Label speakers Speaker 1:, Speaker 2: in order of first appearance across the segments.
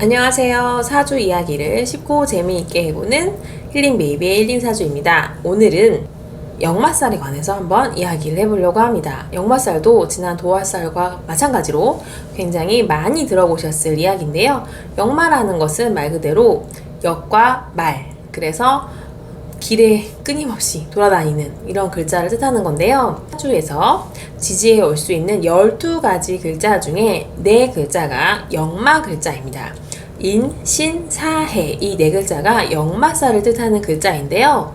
Speaker 1: 안녕하세요. 사주 이야기를 쉽고 재미있게 해보는 힐링 베이비의 힐링 사주입니다. 오늘은 역마살에 관해서 한번 이야기를 해보려고 합니다. 역마살도 지난 도화살과 마찬가지로 굉장히 많이 들어보셨을 이야기인데요. 역마라는 것은 말 그대로 역과 말, 그래서 길에 끊임없이 돌아다니는 이런 글자를 뜻하는 건데요. 사주에서 지지해 올 수 있는 12가지 글자 중에 네 글자가 역마 글자입니다. 인, 신, 사해 이 네 글자가 역마살을 뜻하는 글자인데요.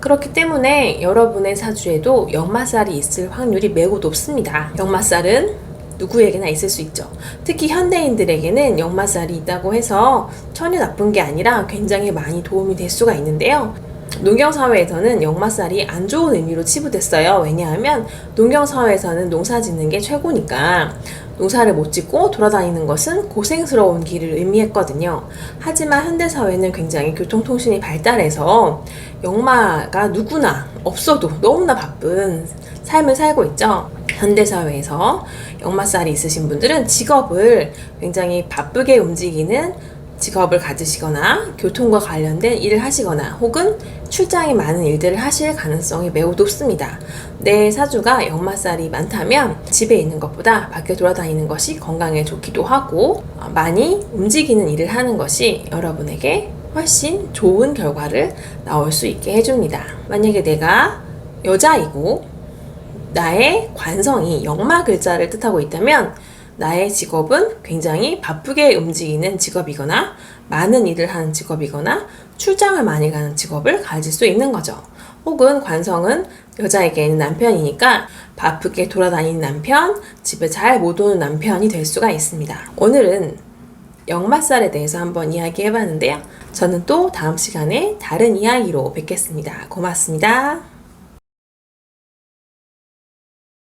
Speaker 1: 그렇기 때문에 여러분의 사주에도 역마살이 있을 확률이 매우 높습니다. 역마살은 누구에게나 있을 수 있죠. 특히 현대인들에게는 역마살이 있다고 해서 전혀 나쁜 게 아니라 굉장히 많이 도움이 될 수가 있는데요. 농경사회에서는 역마살이 안 좋은 의미로 치부됐어요. 왜냐하면 농경사회에서는 농사 짓는 게 최고니까 농사를 못 짓고 돌아다니는 것은 고생스러운 길을 의미했거든요. 하지만 현대사회는 굉장히 교통통신이 발달해서 역마가 누구나 없어도 너무나 바쁜 삶을 살고 있죠. 현대사회에서 역마살이 있으신 분들은 직업을 굉장히 바쁘게 움직이는 직업을 가지시거나 교통과 관련된 일을 하시거나 혹은 출장이 많은 일들을 하실 가능성이 매우 높습니다. 내 사주가 역마살이 많다면 집에 있는 것보다 밖에 돌아다니는 것이 건강에 좋기도 하고 어, 많이 움직이는 일을 하는 것이 여러분에게 훨씬 좋은 결과를 나올 수 있게 해줍니다. 만약에 내가 여자이고 나의 관성이 역마 글자를 뜻하고 있다면 나의 직업은 굉장히 바쁘게 움직이는 직업이거나 많은 일을 하는 직업이거나 출장을 많이 가는 직업을 가질 수 있는 거죠. 혹은 관성은 여자에게는 남편이니까 바쁘게 돌아다니는 남편, 집에 잘 못 오는 남편이 될 수가 있습니다. 오늘은 역마살에 대해서 한번 이야기해 봤는데요. 저는 또 다음 시간에 다른 이야기로 뵙겠습니다. 고맙습니다.